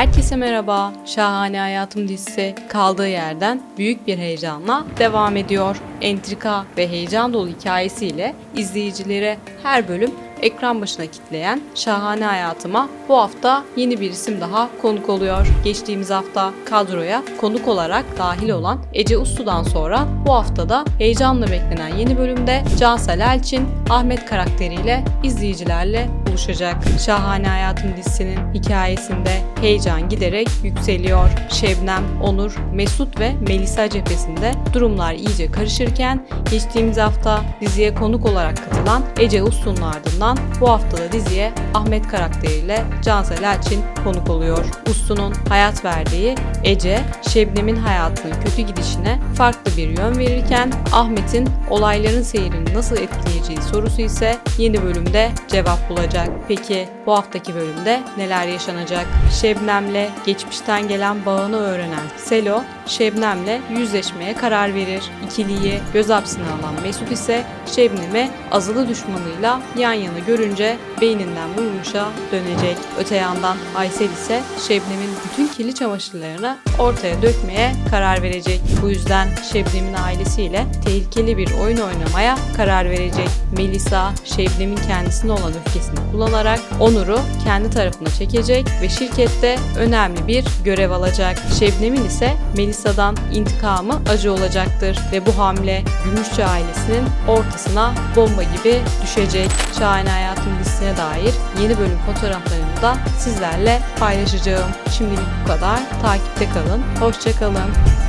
Herkese merhaba. Şahane Hayatım dizisi kaldığı yerden büyük bir heyecanla devam ediyor. Entrika ve heyecan dolu hikayesiyle izleyicilere her bölüm ekran başına kitleyen Şahane Hayatıma bu hafta yeni bir isim daha konuk oluyor. Geçtiğimiz hafta kadroya konuk olarak dahil olan Ece Uslu'dan sonra bu haftada heyecanla beklenen yeni bölümde Cansel Elçin, Ahmet karakteriyle izleyicilerle buluşacak. Şahane Hayatım dizisinin hikayesinde heyecan giderek yükseliyor. Şebnem, Onur, Mesut ve Melisa cephesinde durumlar iyice karışırken geçtiğimiz hafta diziye konuk olarak katılan Ece Uslu'nun ardından bu haftada diziye Ahmet karakteriyle Cansel Elçin konuk oluyor. Uslu'nun hayat verdiği Ece, Şebnem'in hayatının kötü gidişine farklı bir yön verirken Ahmet'in olayların seyrini nasıl etkileyeceği sorusu ise yeni bölümde cevap bulacak. Peki bu haftaki bölümde neler yaşanacak? Şebnem'le geçmişten gelen bağını öğrenen Selo, Şebnem'le yüzleşmeye karar verir. İkiliyi göz hapsine alan Mesut ise Şebnem'i azılı düşmanıyla yan yana görünce beyninden vurmuşa dönecek. Öte yandan Aysel ise Şebnem'in bütün kirli çamaşırlarını ortaya dökmeye karar verecek. Bu yüzden Şebnem'in ailesiyle tehlikeli bir oyun oynamaya karar verecek. Melisa, Şebnem'in kendisine olan öfkesini kullanarak Onur'u kendi tarafına çekecek ve şirkette önemli bir görev alacak. Şebnem'in ise Melisa'dan intikamı acı olacaktır ve bu hamle Gümüşçü ailesinin ortasına bomba gibi düşecek. Şahane Hayatım dizisine dair yeni bölüm fotoğraflarını da sizlerle paylaşacağım. Şimdilik bu kadar. Takipte kalın. Hoşçakalın.